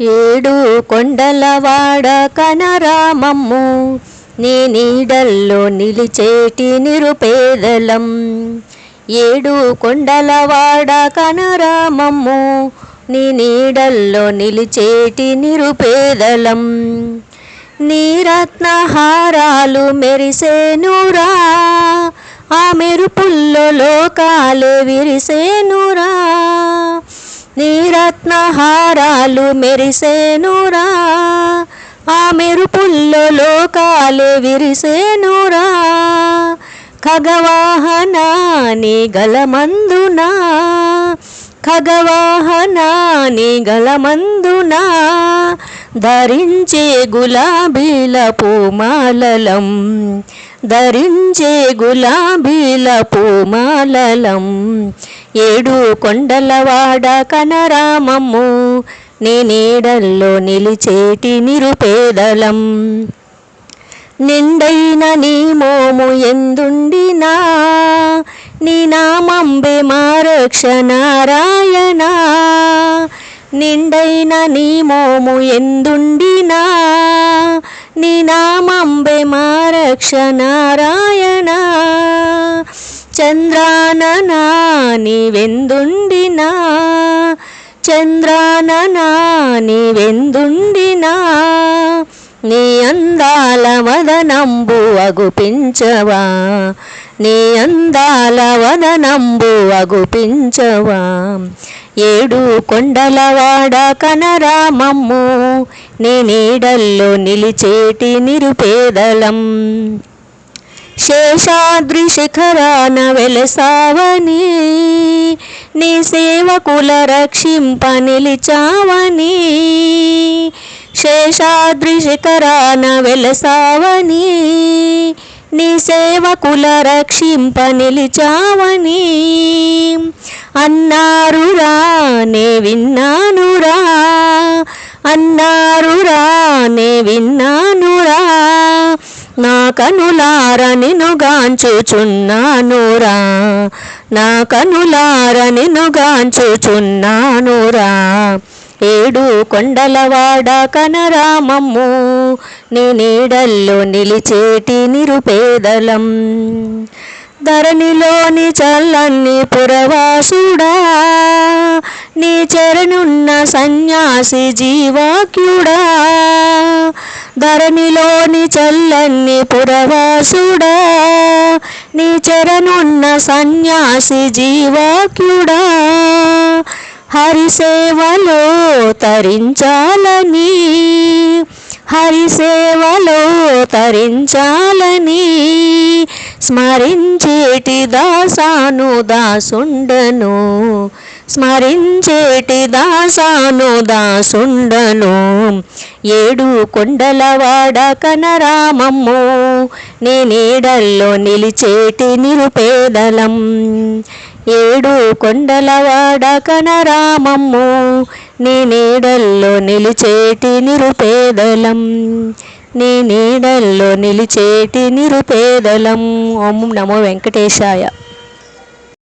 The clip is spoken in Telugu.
ఏడు కొండలవాడ కనరామమ్ము నీ నీడల్లో నిలిచేటి నిరుపేదలం. ఏడు కొండలవాడ కనరామమ్ము నీ నీడల్లో నిలిచేటి నిరుపేదలం. నీ రత్నహారాలు మెరిసేనురా ఆ మెరుపుల్లో లోకాలే విరిసేనురా నీ రత్నహారాలు మెరిసేనురా. ఆ మెరుపుల్లో లోకాలే విరిసేనురా. ఖగవాహనాని గలమందునా. ఖగవాహనాని గలమందునా. ధరించే గులాబీల పూమాలలం. ధరించే గులాబీల పూమాలలం. ఏడు కొండలవాడ కనరామమ్ము నేనేడల్లో నిలిచేటి నిరుపేదలం. నిండైన నీ మోము ఎందుండినా నీ నామంబే మారక్ష నారాయణ నిండైన నీ మోము ఎందుండినా నీ నామంబే మారక్ష నారాయణ చంద్రాననా నీవెందుండినా? చంద్రాననా నీవెందుండినా? నీ అందాల వదనంబు అగుపించవా? నీ అందాల వదనంబు అగుపించవా? ఏడు కొండలవాడ కనరామమ్ము నీ నీడల్లో నిలిచేటి నిరుపేదలం. శేషాద్రి శిఖరాన వెలసావని నీ సేవకుల రక్షింప నిలిచావని శేషాద్రి శిఖరాన వెలసావని నీ సేవకుల రక్షింప నిలిచావని అన్నారురా నే విన్నానురా అన్నారురా నే విన్నా కనులారని నుగాంచుచున్నానురా నా కనులారని నుగాంచుచున్నానురా ఏడు కొండలవాడ కనరామమ్ము నీ నీడల్లో నిలిచేటి నిరుపేదలం. ధరణిలోని చల్లన్ని పురవాసుడా నీ చెరనున్న సన్యాసి జీవాక్యుడా. ధరణిలోని చల్లన్ని పురవాసుడా నీ చెరనున్న సన్యాసి జీవాక్యుడా హరిసేవలో తరించాలని హరిసేవలో తరించాలని స్మరించేటి దాసాను దాసుండను. స్మరించేటి దాసాను దాసుండను. ఏడు కొండలవాడ కనరామమ్ము నీ నీడల్లో నిలిచేటి నిరుపేదలం. ఏడు కొండలవాడ కనరామమ్ము నీ నీడల్లో నిలిచేటి నిరుపేదలం. నీ నీడల్లో నిలిచేటి నిరుపేదలం. ఓం నమో వెంకటేశాయ.